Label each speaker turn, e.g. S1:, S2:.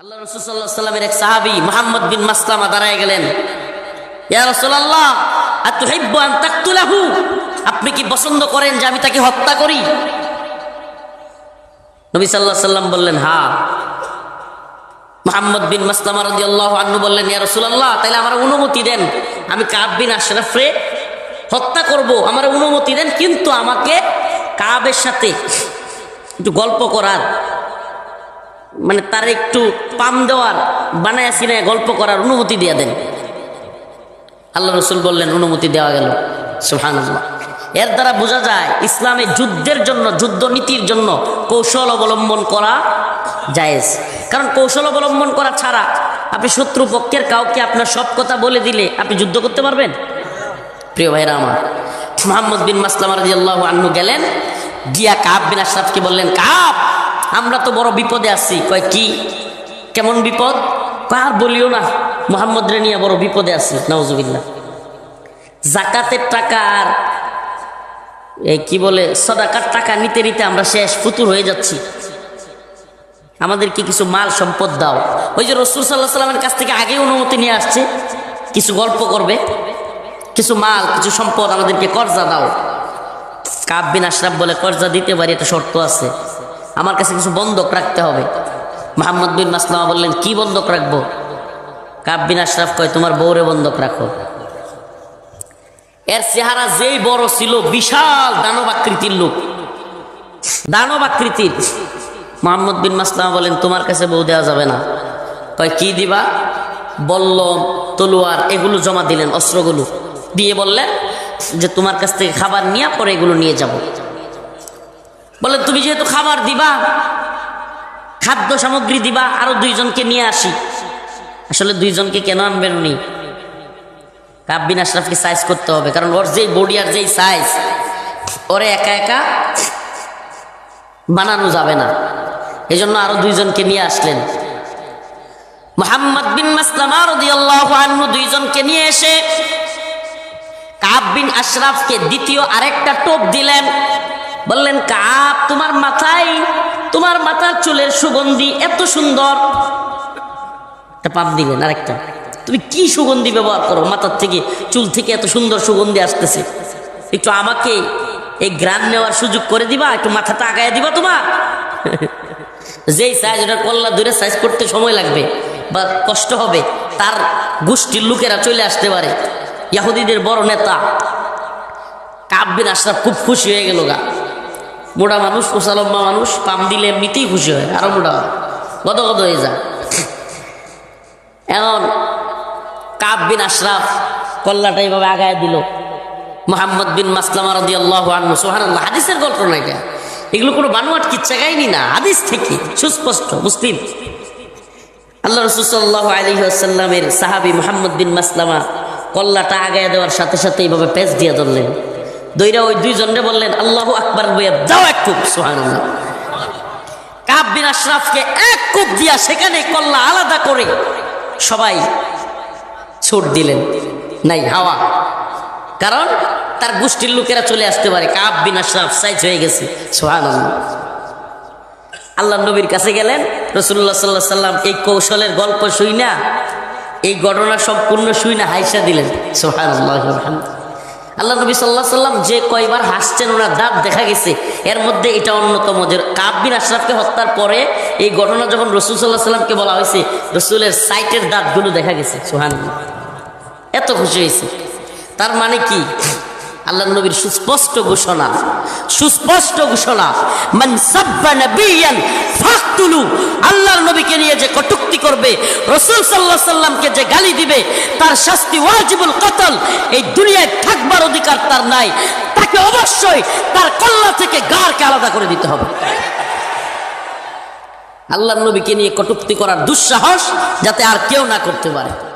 S1: আল্লাহ রসুল্লাহ সাল্লামের এক সাহাবি মোহাম্মদ বিন মাসলামা দাঁড়ায় গেলেন। ইয়া রসুল্লাহ আতুহিব্বু আন তাকতুলাহু? আপনি কি পছন্দ করেন যে আমি তাকে হত্যা করি? নবী সাল্লাহ সাল্লাম বললেন, হা। মোহাম্মদ বিন মাসলামা আল্লাহ আনহু বললেন, ইয়া রাসূলুল্লাহ তাহলে আমার অনুমতি দেন। আমি কাব বিন আশরাফরে হত্যা করব। আমার অনুমতি দেন, কিন্তু আমাকে কাবের সাথে একটু গল্প করার মানে তার একটু পাম দেওয়ার, বানায় সিনায় গল্প করার অনুমতি দিয়ে দেন। আল্লাহ রসুল বললেন, অনুমতি দেওয়া গেল। সুহান এর দ্বারা বোঝা যায়, ইসলামে যুদ্ধের জন্য, যুদ্ধ নীতির জন্য কৌশল অবলম্বন করা জায়েজ। কারণ কৌশল অবলম্বন করা ছাড়া আপনি শত্রু পক্ষের কাউকে আপনার সব কথা বলে দিলে আপনি যুদ্ধ করতে পারবেন? প্রিয় ভাইরা আমার, মোহাম্মদ বিন মাসলাম রাজি আল্লাহ আন্নু গেলেন, গিয়া কাব বিন আশরাফকে বললেন, কাব! আমরা তো বড় বিপদে আছি। কয়, কি? কেমন বিপদ? কার বলিও না, মোহাম্মদ রে নিয়ে বড় বিপদে আছি নওজুবিল্লাহ জাকাতের টাকার এই কি বলে, সদাকার টাকা নিতে নিতে আমরা শেষ, ফুতুর হয়ে যাচ্ছি। আমাদেরকে কিছু মাল সম্পদ দাও। ওই যে রসুল সাল্লাহ সাল্লামের কাছ থেকে আগে অনুমতি নিয়ে আসছে, কিছু গল্প করবে। কিছু মাল, কিছু সম্পদ আমাদেরকে কর্জা দাও। কাব বিন আশরাফ বলে, কর্জা দিতে পারি, একটা শর্ত আছে। আমার কাছে কিছু বন্ধক রাখতে হবে। মোহাম্মদ বিন মাসলামা বললেন, কি বন্ধক রাখব? কাব আশরাফ কয়, তোমার বউরে বন্ধক রাখো। এর চেহারা যেই বড় ছিল, বিশাল দানব আকৃতির লোক। দানব আকৃতির মোহাম্মদ বিন মাসলামা বলেন, তোমার কাছে বউ দেওয়া যাবে না। কয়, কি দিবা? বল্লম, তলোয়ার, এগুলো জমা দিলেন, অস্ত্রগুলো। দিয়ে বললেন যে, তোমার কাছ থেকে খাবার নিয়ে পরে এগুলো নিয়ে যাব। বলেন তুমি যেহেতু খাবার দিবা, খাদ্য সামগ্রী দিবা, আরও দুইজনকে নিয়ে আসি। আসলে দুইজনকে কেন আনবেন উনি? কাব্বিন আশরাফকে সাইজ করতে হবে, কারণ ওর যেই বডি আর যেই সাইজ ওরে একা একা বানানো যাবে না। এই জন্য আরও দুইজনকে নিয়ে আসলেন। মোহাম্মদ বিন মাসলামা দুইজনকে নিয়ে এসে কাব বিন আশরাফকে দ্বিতীয় আরেকটা টোপ দিলেন। বললেন কাপ তোমার মাথায়, তোমার মাথার চুলের সুগন্ধি এত সুন্দর। একটা পাপ দিলেন আরেকটা। তুমি কি সুগন্ধি ব্যবহার করো? মাথার থেকে, চুল থেকে এত সুন্দর সুগন্ধি আসতেছে। একটু আমাকে এই গ্রাম নেওয়ার সুযোগ করে দিবা, একটু মাথাটা আগায় দিবা তোমার। যেই সাইজ ওটা কল্লা দূরে সাইজ করতে সময় লাগবে বা কষ্ট হবে, তার গোষ্ঠীর লোকেরা চলে আসতে পারে। ইয়াহুদিদের বড় নেতা কাব্বিন আশরাফ খুব খুশি হয়ে গেল গা। মোটা মানুষ কোসালম্বা মানুষ, পাম দিলে এমনিতেই খুশি হয়, আরও মোটা হয়। গদ গদ হয়ে যায়। এখন কাব বিন আশরাফ কল্লাটা এইভাবে আগায় দিল। মোহাম্মদ বিন মাসলামা রদি আল্লাহ আনু সোহান হাদিসের গল্প না এটা? এগুলো কোনো বানুয়াট কিচ্ছা গাইনি না? হাদিস থেকে সুস্পষ্ট, মুসলিম। আল্লাহ রসুল্লাহ আলী আসাল্লামের সাহাবি মোহাম্মদ বিন মাসলামা কল্লাটা আগায় দেওয়ার সাথে সাথে এইভাবে পেঁচ দিয়ে ধরলেন। দইরা ওই দুইজনরে বললেন, আল্লাহ আকবর বইয়া যাও এক খুব সোহান কাব বিন আশরাফকে এক কূপ দিয়া সেখানে কল্লা আলাদা করে সবাই ছুট দিলেন, নাই, হাওয়া। কারণ তার গোষ্ঠীর লোকেরা চলে আসতে পারে কাব বিন আশরাফ সাইজ হয়ে গেছে সোহান আল্লাহ নবীর কাছে গেলেন রসুল্লাহ সাল্লাহ সাল্লাম এই কৌশলের গল্প শুই না এই ঘটনা সম্পূর্ণ শুই না হাইসা দিলেন সোহান আল্লাহ নবী সাল্লাহ সাল্লাম যে কয়বার হাসছেন, ওনার দাঁত দেখা গেছে। এর মধ্যে এটা অন্যতম যে কাব্বিন আশরাফকে হত্যার পরে এই ঘটনা যখন রসুল সাল্লাহ সাল্লামকে বলা হয়েছে, রসুলের সাইটের দাঁতগুলো দেখা গেছে সোহান এত খুশি হয়েছে। তার মানে কি? আল্লাহ নবীর সুস্পষ্ট ঘোষণা সুস্পষ্ট ঘোষণা, মান সাব্বা নাবিয়ান ফাকতুলু আল্লাহর নবীকে নিয়ে যে কটুক্তি করবে, রাসূল সাল্লাল্লাহু সাল্লামকে যে গালি দিবে, তার শাস্তি ওয়াজিবুল কতল, এই দুনিয়ায় থাকবার অধিকার তার নাই। তাকে অবশ্যই তার কল্লা থেকে গারকে আলাদা করে দিতে হবে। আল্লাহর নবীকে নিয়ে কটুক্তি করার দুঃসাহস যাতে আর কেউ না করতে পারে।